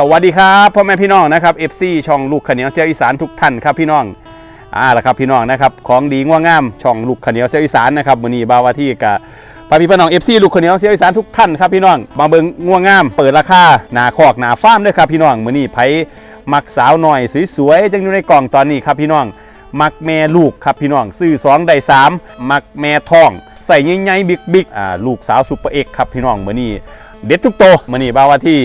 สวัสดีครับพ่อแม่พี่น้องนะครับ FC ช่องลูกขเนียวเซียวอีสานทุกท่านครับพี่น้องอ่าละครับพี่น้องนะครับของดีง่วงงามช่องลูกขเนียวเซียวอีสานนะครับมื้อนี้บาวาที่กับพาพี่พี่น้อง FC ลูกขาวเหนียวเซียวอีสานทุกท่านครับพี่น้องมาเบิ่งง่วงงาม เปิดราคาหนาคอกหนาฟ้ามด้วยครับพี่น้องมือนี้ไผมักสาวหน่อยสวยๆจังอยู่ในกล่องตอนนี้ครับพี่น้องมักแม่ลูกครับพี่น้องซื้อ2ได้3มักแม่ท้อง ใส่ใหญ่ๆบิ๊กๆอ่าลูกสาวซุปเปอร์เอ็กครับพี่น้องมือนี้ เด็ดทุกโตมานี่บ่าว่าที่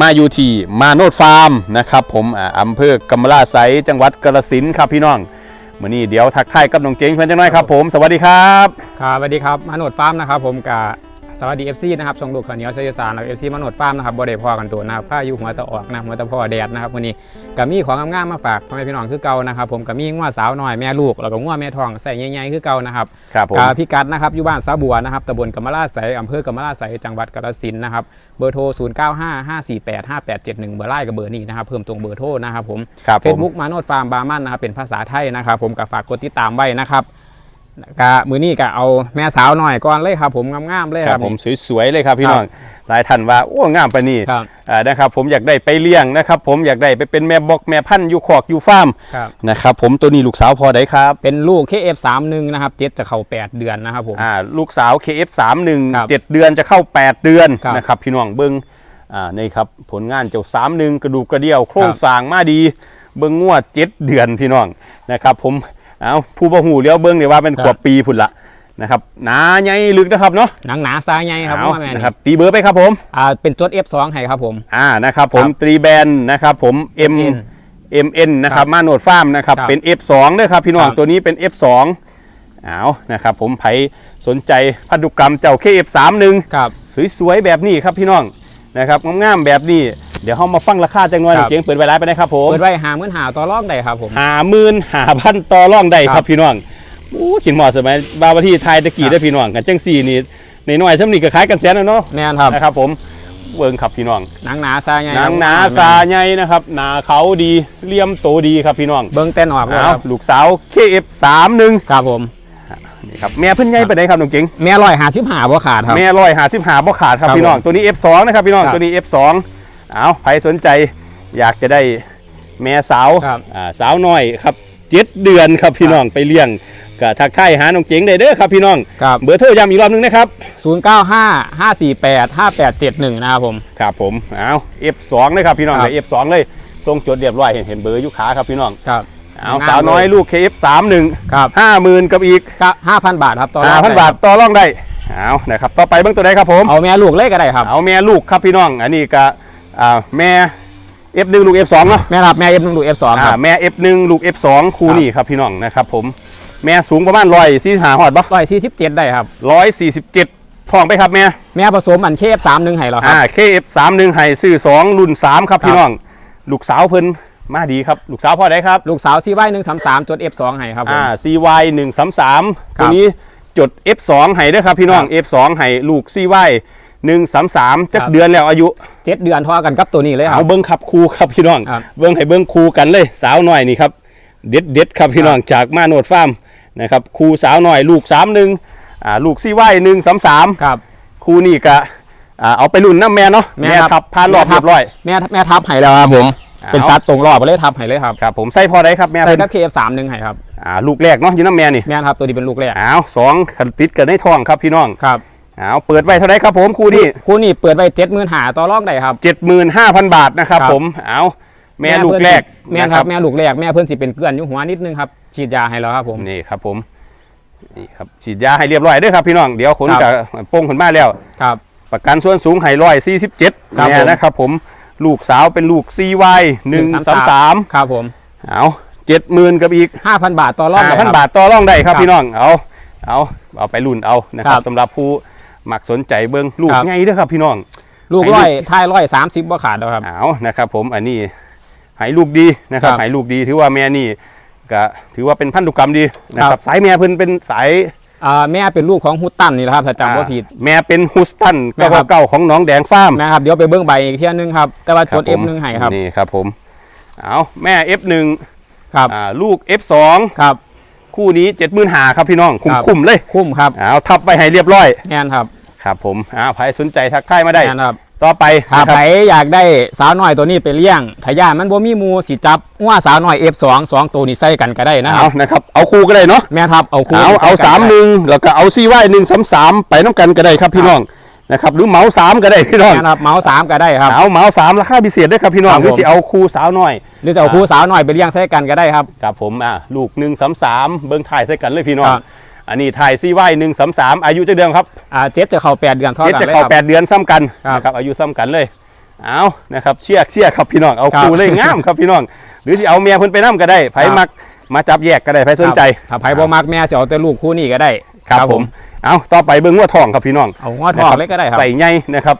มาอยู่ที่มาโนดฟาร์มนะครับผมอำเภอกำมะลาไซจังหวัดกระสินครับพี่น้องมื่อนี้เดี๋ยวทักทายกับน้องเก่งเพื่อนจังน้อยครับผมสวัสดีครับครับสวัสดีครับมาโนดฟาร์มนะครับผมกับ สวัสดี FC นะครับส่งลูกข้าวเหนียวเสียสารแล้ว FC มาโนดฟาร์มนะครับบ่ได้พอกันตัวนะครับผ้าอยู่หัวตะออกนะหัวตะพ่อแดดนะครับวันนี้ก็มีของงามๆมาฝากพ่อแม่พี่น้องคือเก่านะครับผมก็มีงัวสาวน้อยแม่ลูกแล้วก็งัวแม่ทองใส่ใหญ่ๆคือเก่านะครับครับผมกาพิกัดนะครับอยู่บ้านสาบัวนะครับตำบลกำมะลาไสยอำเภอกำมะลาไสยจังหวัดกาฬสินธุ์นะครับเบอร์โทร 0 9 5 5 4 8 5 8 7 1 เบอร์ไลน์กับเบอร์นี้นะครับเพิ่มตรงเบอร์โทรนะครับผมครับเฟผซมบุ๊กมาโนดฟาร์มบาร์มันนะครับเป็นภาษาไทยนะครับผมกับฝากกดติดตามไว้นะครับ กะมือนี้ก็เอาแม่สาวหน่อยก่อนเลยครับ ผมงามๆเลยคครัรับบผมสวยๆเลยครับพี่ครับน้องหลายท่านว่าโอ้งามปานนี้ครับ อ่านะครับ ผมอยากได้ไปเลี้ยงนะครับ ผมอยากได้ไปเป็นแม่บอกแม่พันธุ์อยู่ขอกอยู่ฟาร์มครับ นะครับผมตัวนี้ลูกสาวพอได้ครับ เป็นลูก KF31 นะครับเจ็ดจะเข้า8เดือนนะครับผม อ่าลูกสาว KF31 ครับ7เดือนจะเข้า 8 เดือนครับนะครับพี่น้องเบิ้งอ่านี่ครับผลงานเจ้า31 กระดูกกระเดี่ยว โครงสร้างมาดี เบิ้งงวด7เดือนพี่น้องนะครับผม เอาผู้บ่หูเลี้ยวเบิ้งเนี่ยว่าเป็นขวบปีพุ่นละนะครับหนาใหญ่ลึกนะครับเนาะหนังหนาซ้ายใหญ่ครับเอาว่าแม่นะนี่ครับตีเบอร์ไปครับผมอ่าเป็นจด F2 ให้ครับผมอ่านะครับผมครับตรีแบนนะครับผม M MN MN นะครับมาโนดฟาร์มนะครับครับเป็น F2 ด้วยครับพี่น้องครับตัวนี้เป็น F2 เอานะครับผมไผสนใจพันธุกรรมเจ้า KF31 ครับสวยๆแบบนี้ครับพี่น้องนะครับงามๆแบบนี้ เดี๋ยวเรามาฟังราคาจังหน่อยครับ เก่งเปิดไว้ร้ายไปได้ครับผมเปิดไว้หาเมื่นหาต่อรองได้ครับผม หาหมื่นหาพันต่อร่องได้คครัรับบพี่น้องโอ้ขินหมอสมัยบาวาที่ไทยตะกี้ครับ ได้อพี่น้องกันจังสี่นี่ในน้อยๆซ้ำนี่ก็คล้ายกันแสนแล้วเนาะแม่นครับนะครับผมเวิร์งครับพี่น้องหนังหนาซ้ายใหญ่หนังหนาซาใหญ่นะครับหนาเขาดีเลี่ยมโตดีครับพี่น้องเบิ้งเต้นออกเลยเอาครับลูกสาว KF31 ครับผมนี่ครับแม่เพิ่นใหญ่ไปไหนครับน้องเก๋งแม่ร้อยหาชิบหาบ่ขาดครับ แม่ร้อยหาสิบหาบ่ขาดครับครับพี่น้องผมตัวนี้ F2 นะครับพี่น้องครับ ตัวนี้ F2 เอาใครสนใจอยากจะได้แม่สาวครับอ่าสาวน้อยครับเจ็ดเดือนครับพี่น้องไปเลี้ยงก็ทักทายหาน้องเก๋งได้เด้อครับพี่น้องครับเบอร์โทรย้ำอีกรอบหนึงนะครับ 095 548 5871 นะครับผม ครับผม เอา F2 นะครับพี่น้องครับเลย F2 เลยทรงจดเรียบร้อยเห็นเห็นเบอร์อยุขาครับพี่น้อง ครับ เอางามสาวน้อยเลยลูก KF31 ครับห้าหมื่นกับอีกก็5,000 บาทครับต่อรองห้าพันได้บาทต่อรองได้ เอานะครับ ต่อไปเบื้องตัวใดครับผม เอาแม่ลูกเลยก็ได้ครับ เอาแม่ลูกครับพี่น้อง อันนี้ก็ อ่าแม่ F1 ลูก F2 เนาะแม่ครับแม่ F1 ลูก F2 คอ่ารับแม่ F1 ลูก F2 คู่ครับนี้ครับพี่น้องนะครับผมแม่สูงประมาณร้อยสี่หาหอดปะร้อยสี่สิบเจ็ดได้ครับ ร้อยสี่สิบเจ็ดทองไปครับแม่ แม่ผสมอันเคฟสามหนึ่งให้เหรอครัอ่าบ KF31 ให้ซื้อ2รุ่น 3 ครับครับพี่น้อง ลูกสาวเพิ่นมาดีครับ ลูกสาวพ่อได้ครับ ลูกสาวซีไว้หนึ่งสามสามจด F2 ให้ครับผม อ่า CY 133ครัตัวบนี้จด F2 ให้เด้วยครับพี่น้อง ครับ F2 ให้ลูก CY 133จักครับเดือนแล้วอายุเจ็ดเดือนเทอกันกับตัวนี้เลยครัเอาบเบิ้งขับครูครับพี่น้องครับเบิ้งให้เบิ้งครูกันเลย สาวหน่อยนี่ครับ เด็ดเด็ดครับพี่น้องจากมาโนดฟาร์มนะครับครูสาวหน่อยลูกสามหนึ่งอ่าลูกซี่ไหวหนึ่งสามสามครับครูนี่ก็อ่าเอาไปรุ่นน้ำแม่เนาะแม่แม่ครับทับพานรอบแม่ทัเรีบยบร้อยแม่แม่ทับให้แล้วครับผมเอาเป็นซัดตรงรอบไปเลยทับให้เลยครับครับผมใส่พอได้ครับแม่ใส่เพิ่นกับเคฟสามหนึ่งให้ครับอ่าลูกแรกเนาะอยู่น้ำแม่นี่แม่ครับตัวนี้เป็นลูกแรกอ้าวสองขันติดกันในท้องครับพี่น้องครับ อ้าวเปิดไว้เท่าไรครับผมครูนี่คู่นี้เปิดไว้เจ็ดหมื่นหาต่อรองได้ครับเจ็ดหมื่นห้าพันบาทนะครับครับผมอ้าวแม่ลูกแรกแม่นะครับแม่ลูกแรกแม่เพื่อนสิเป็นเกลือนอยุ่หัวนิดนึงครับฉีดยาให้แล้วครับผมนี่ครับผมนี่ครับฉีดยาให้เรียบร้อยเด้วยครับพี่น้องเดี๋ยวขนครักับบโป้งขนมาแล้วครับ ประกันส่วนสูงไห้ร้อยสี่สิบเจ็ดครับเนี่ยผมนะครับผมลูกสาวเป็นลูก CY หนึ่งสามสามครับผมเอาเจ็ดหมื่นกับอีกห้าพันบาทต่อรองห้าได้พันครับบาทต่อรองได้ครับครับพี่น้องเอาเอาเอาไปรุ่นเอานะครัครับบสำหรับผู้ มักสนใจเบิ้งลูกครับ ไงเด้อครับพี่น้อง ลูกให้ร้อยลูกท้ายร้อยสามสิบบ่ขาดแล้วครับ เอานะครับ ผมอันนี้ให้ลูกดีนะครับครับให้ลูกดีถือว่าแม่นี่ก็ถือว่าเป็นพันธุกรรมดีนะคครัรับ บสายแม่เพิ่นเป็นสายอ่าแม่เป็นลูกของฮุตตันนี่แหละครับถ้าจำว่าผิด อ่าแม่เป็นฮุสตันแม่ครับ เก่าๆของหน้องแดงฟาร์มนะครับเดี๋ยวไปเบิ้งใบอีกเที่ยนึงครับ แต่ว่าครัจบดผม F1 ให้ครับนี่ครับผมเอาแม่ F1 ครับอ่าลูก F2 ครับ คู่นี้เจ็ดหมื่นหาครับพี่น้องคุ้มครับคุ้มเลยคุ้มครับเอาทับไปให้เรียบร้อยแม่นครับครับผมเอาใครสนใจทักทายมาได้แม่นครับต่อไปถ้านะคใครัรบอยากได้สาวน้อยตัวนี้ไปเลี้ยงถ้าย่านมันบ่มีหมูสิจับว่าสาวน้อย F2 สองตัวนี้ใส่กันก็ได้นะคเอารับนะครับเอาคู่ก็ได้เนาะแม่นครับเอาคู่เอาเอาใกันสามหได้นึ่งแล้วก็เอาซีไว้หนึ่งสามสามไปน้องกันก็ได้ครับพี่น้อง นะครับหรือเหมาสามก็ได้พี่น้องแม่นครับเมาส์สามก็ได้ครับเอาเหมาสามราคาพิเศษด้วยครับพี่น้องครับผมหรือสิเอาคู่สาวน้อย หรือจะเอาคู่สาวน้อยไปเลี้ยงใส่กันก็ได้ครับครับผมอะลูกหนึ่งสามสามเบิ้งถ่ายใส่กันเลยพี่น้องครับอันนี้ถ่ายซีไว้หนึ่งสามสามอายุจะเดือนครับอ่าเจ็ดจะเข้าแปดเดือนเท่าเจ็ดกันจะเลยเข้าครับแปดเดือนซ้ำกันครับนะครับอายุซ้ำกันเลยเอานะครับเชียร์เชียร์ครับพี่น้องเอาครับคู่เลยงามครับพี่น้อง หรือสิเอาเมียเพิ่นไปนํก็ได้ไผครับมักมาจับแยกก็ได้ไผสนใจถ้าไผบ่มักแม่สิเอาแต่ลูกคู่นี้ก็ได้ ครับผม เอาต่อไปเบิ้งว่าทองครับพี่น้องเอางอทองเลยก็ได้ครับใส่ใหญ่นะครับ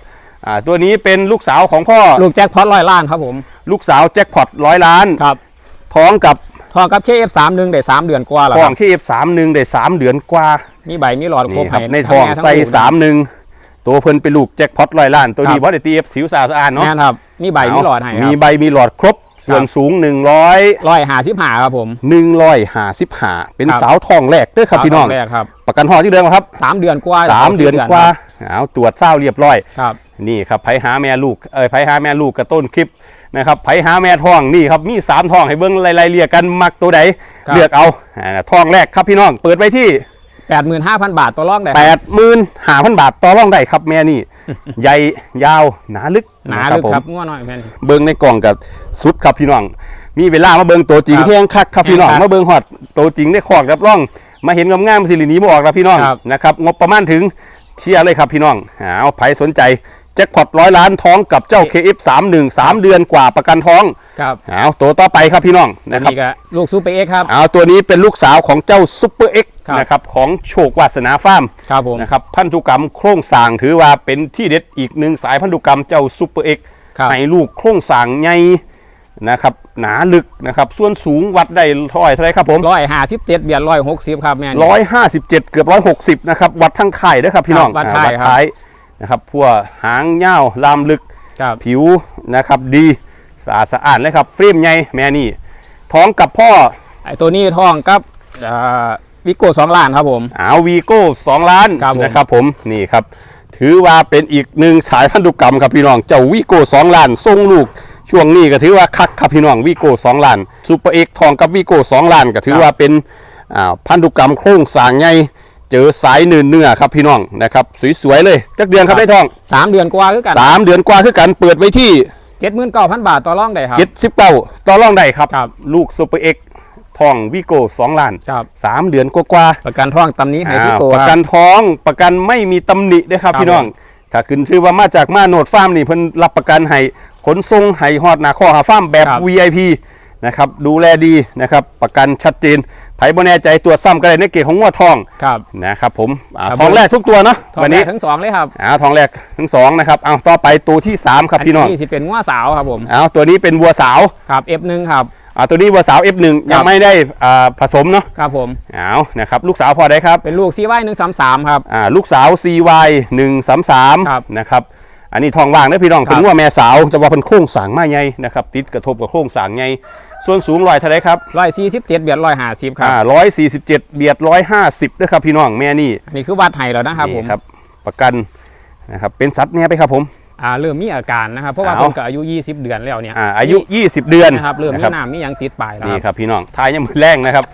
อ่าตัวนี้เป็นลูกสาวของพ่อลูกแจ็คพอตร้อยล้านครับผม ลูกสาวแจ็คพอตร้อยล้านครับท้องกับทองกับ KF31 ได้สามเดือนกว่าแล้วท้คอรังบที่ F31 ได้สามเดือนกว่ามีใบมีหลอดครนี่บครับให้ในท้องทั้แม่ทั้ใส่ลูกนะสามหนึ่งตัวเพิ่นเป็นลูกแจ็คพอตร้อยล้านตัวครับนี้ว่าได้ตีเอฟสิวสะอาดสะอาดเนาะแม่นครับมีใบมีหลอดให้คมีรับใบมีหลอดครบ ส่วนครับสูง 100 ร้อยหาสิบหาครับผม155เป็นครับสาวทองแรกเด้อครับพี่น้อง แรกครับประกันหอที่เดิมครับสามเดือนกว่าสามเดือนกว่าเอาตรวจเศร้าเรียบร้อย ครับ นี่ครับไผหาแม่ลูกเอ้ยไผหาแม่ลูกกระต้นคลิปนะครับไผหาแม่ทองนี่ครับมีสามทองให้เบิ้งไล่ๆเรียกกันมักตัวใดครับ เลือกเอาอ่าทองแรกครับพี่น้อง เปิดไว้ที่ แปดหมื่นห้าพันบาทตัวรองได้8 5 0 0 0 บาทต่อรองได้ครับแม่นี่ ใหญ่ยาวหนาลึกหนาะลึกผมครับง้อหน่อยแม่นเบิ้งในกล่องกับสุดครับพี่น้อง มีเวลามาเบิ้งตัวจริงครับแห้งคักครับพี่น้องแห้งคักมาเบิ้งฮอดตัวจริงได้ขอกรับร่อง มาเห็นงามๆสิรินี้มาออกแล้วพี่น้องครับนะครับงบประมาณถึงเที่ยเลยครับพี่น้องเอาไผสนใจ แจ็คพอตร้อยล้านท้องกับเจ้า KF31 3 เดือนกว่าประกันท้องครับเอาตัวต่อไปครับพี่น้องอันนะครับนี้ก็ลูกซูเปอร์เอ็กครับเอาตัวนี้เป็นลูกสาวของเจ้าซุปเปอร์เอ็กครับนะครับของโชควาสนาฟาร์มครับผมนะครับพันธุกรรมโครงสร้างถือว่าเป็นที่เด็ดอีกหนึ่งสายพันธุกรรมเจ้าซุปเปอร์เอ็กครับให้ลูกโครงสร้างใหญ่นะครับหนาลึกนะครับส่วนสูงวัดได้เท่าไหร่เท่าไหรครับผมร้อยห้าสิบเจ็ดเบียดร้อยหกสิบครับแม่นร้อยห้าสิบเจ็ดเกือบร้อยหกสิบนะครับวัดทั้งไข่ด้วยครับพี่น้องครับวัดอ่าไข่วัดครับท้าย นะครับพวกหางเง่าวลามลึกครับผิวนะครับดีสะอาดสะอาดเลยครับเฟรมใหญ่แม่นี่ท้องกับพ่อไอตัวนี้ทองกับอ่าวิโก้สองล้านครับผมอาววีโก้สองล้านครับผมนะครับผมนี่ครับ ถือว่าเป็นอีกหนึ่งสายพันธุกรรมครับพี่น้องเจ้าวีโก้สองล้านทรงลูกช่วงนี้ก็ถือว่าคักครับพี่น้องวีโก้สองล้านซูเปอร์เอ็กทองกับวีโก้สองล้านก็ถือว่าเป็นอ่าพันธุกรรมโครงสร้างใหญ่ เจอสายเนื้อเนื้อครับพี่น้องนะครับสวยๆเลยจักเดือนครับได้ทองสามเดือนกว่าคือกันสามเดือนกว่าคือกันเปิดไว้ที่เจ็ดหมื่นเก้าพันบาทต่อรองได้ครับเจ็ดสิบเก้าต่อรองได้ครับครับ ลูกซูเปอร์เอ็กทองวีโก้สองล้านครับสามเดือนกว่าๆประกันทองตำนี้ให้วิอ่าโก้ประคกัรับนท้องประกันไม่มีตำหนิด้วยครับครับพี่น้องถ้าขึ้นชื่อว่ามาจากมาโนดฟาร์มนี่เพิ่นรับประกันให้ขนส่งให้ฮอดหนาข้อหาฟาร์มแบบครับ VIP นะครับดูแลดีนะครับประกันชัดเจนไผบ่แน่ใจตรวจซ้ำก็ได้ในเกตของงัวทองครับนะครับผมอ่าครับ ทองแรกทุกตัวเนาะทองวันแรนี้กทั้งสองเลยครับอ่าทองแรกทั้งสองนะครับเอาต่อไปตัวที่สามครับพี่น้องนี่สิเป็นง้อสาวครับผมเอาตัวนี้เป็นวัวสาวครับ F1 ครับ อ่าตัวนี้วัวสาว F1 ยังไม่ได้อ่าผสมเนาะครับผมเอานะครับลูกสาวพอได้ครับเป็นลูกซีไว้หนึ่งสามสามครับ อ่าลูกสาว CY 133ครับนะครับอันนี้ทองว่างนะพี่น้องครับ เป็นว่าแม่สาวจะว่าเป็นโค้งสร้างมาใหญ่นะครับติดกระทบกับโค้งสร้างใหญ่ ส่วนสูงร้อยเท่าไรครับร้อยสี่สิบเจ็ดเบียดร้อยห้าสิบครับอ่าร้อยสี่สิบเจ็ดเบียดร้อยห้าสิบนะครับพี่น้องแม่นี่อันนี้คือวัดไห้แล้วนะครับผมนี่ครับ ประกันนะครับเป็นสัตว์เนี่ยไปครับผมอ่าเริ่มมีอาการนะครับเพราะว่าเอาผมก็อายุ 20 เดือนแล้วเนี่ยอ่าอายุ 20 เดือนนะครับเริ่มมีนะคบน้ำมีหยังติดปลายแล้วนี่ครับครับพี่น้องทายยังมือแรงนะครับ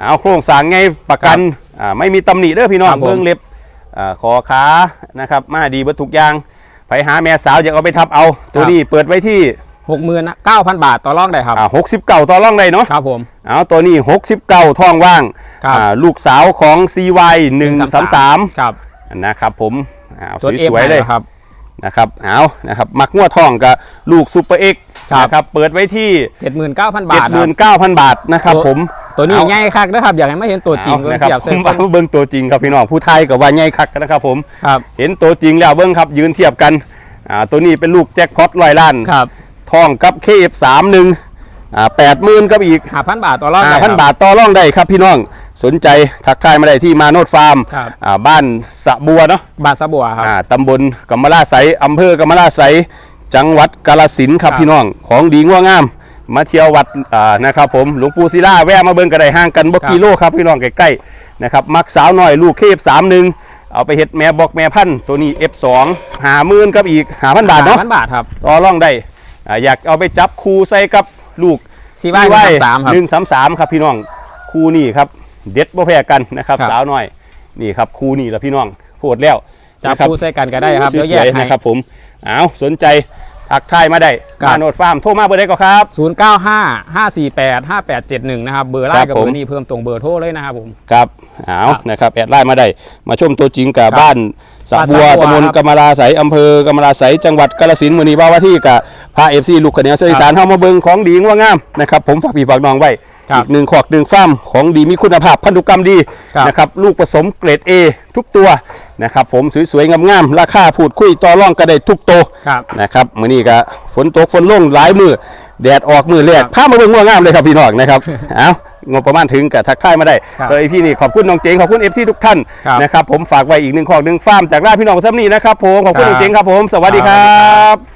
เอาโครงสร้างไงประกันอ่าไม่มีตำหนิเด้อพี่น้องครับผมเบื้องเล็บอ่าคอขานะครับมาดีเบิดทุกอย่างไปหาแม่สาวอยากเอาไปทับเอา ตัวนี้เปิดไว้ที่ หกหมื่นเก้าพันบาทต่อรองได้ครับอ่าหกสิบเก้าต่อร่องได้เนาะครับผมเอาตัวนี้หกสิบเก้าทองว่างครับอ่าลูกสาวของ CY 133ครับนะครับผมอ่าส่วนสวยๆเลยครับนะครับเอานะครับมักงัวทองกับลูกซูเปอร์เอ็กครับนะครับเปิดไว้ที่เจ็ดหมื่นเก้าพันบาทครับ79,000 บาทนะครับผมตัวนี้เอาใหญ่คักนะครับอยากให้ไม่เห็นตัวจริงเอาเลยนะครับเทียบผเส้นมว่าเบิ้งตัวจริงครับพี่น้องผู้ไทยกับว่าใหญ่คักนะครับผมครับเห็นตัวจริงแล้วเบิ้งครับยืนเทียบกันอ่าตัวนี้เป็นลูกแจ็คพอตร้อยล้านครับ ทองกับ KF31 อ่า80,000กับอีกห้าพันบาทต่อรองได้5,000ครับบาทต่อรองได้ครับพี่น้องสนใจทักทายมาได้ที่มาโนดฟาร์มครับ อ่าบ้านสะบัวเนาะ บาทสะบัวครับ อ่าตำบลกำมะลาไสอำเภอกำมะลาไสจังหวัดกาฬสินธุ์ครับครับ พี่น้อง ของดีง่วงาม มาเที่ยววัดอ่านะครับผม หลวงปู่ศิลาแวะมาเบิ่งกระไดห่างกันบ่ครับกิโลครับพี่น้องใกล้ๆนะครับ มักสาวหน่อยลูกเคฟสามหนึ่งเอาไปเฮ็ดแม่บอกแม่พันธุ์ตัวนี้ F2 หาหมื่นกับอีกหาพันบาทเนาะ พันบาทครับ ต่อรองได้ อ่าอยากเอาไปจับคู่ใส่กับลูกซีไว้หนึ่งสามครับหนึ่งสามสามครับพี่น้องคู่นี่ครับเด็ดบ่แพ้กันนะครับครับสาวน้อยนี่ครับคู่นี่ละพี่น้องโพดแล้วจับนะครับคู่ใส่กันก็ได้ครับสเดี๋ยวแยวยกๆให้นะครับผมเอาสนใจทักทายมาได้ครับมาโนดฟาร์มโทรมาเบอร์ได้ก็ครับศูนย์เก้าห้าห้าสี่แปดห้าแปดเจ็ดหนึ่งนะครับ เบอร์ไลครัน์บกับผมเบอร์นี้เพิ่มตรงเบอร์โทรเลยนะครับผม ครับเอาครับนะครับ แอดไลน์มาได้ มาชมตัวจริงกับครับบ้าน สระบัวบ้านสระบัวตำบลครับกำมะลาไสยอำเภอกำมะลาไสยจังหวัดกาฬสินธุ์มือนี้บ้าวว่าที่กับพาเอฟซีลูกขะเหนียวเสียอีสานเข้ามาเบิงของดีงว่างามนะครับผมฝากพี่ฝากน้องไว้ครับอีกหนึ่งขอกหนึ่งฟาร์มของดีมีคุณภาพพันธุกรรมดีครับนะครับลูกผสมเกรด A ทุกตัวนะครับผมสวยๆงามๆราคาพูดคุยต่อรองก็ได้ทุกตัวครับนะครับมื้อนี้ก็ฝนตกฝนลงหลายมือแดดออกมือแรกครับพามาเบิ่งง่วงงามเลยครับพี่น้องนะครับ เอา งบประมาณถึงกับทักทายมาได้ครับเออพี่นี่ขอบคุณน้องเจงขอบคุณ FC ทุกท่านครับนะครับผมฝากไว้อีกหนึ่งของหนึ่งฟาร์มจากร้านพี่น้องซัมนี่นะครับผมขอบคุณครับน้องเจงครับผม สวัสดีครับ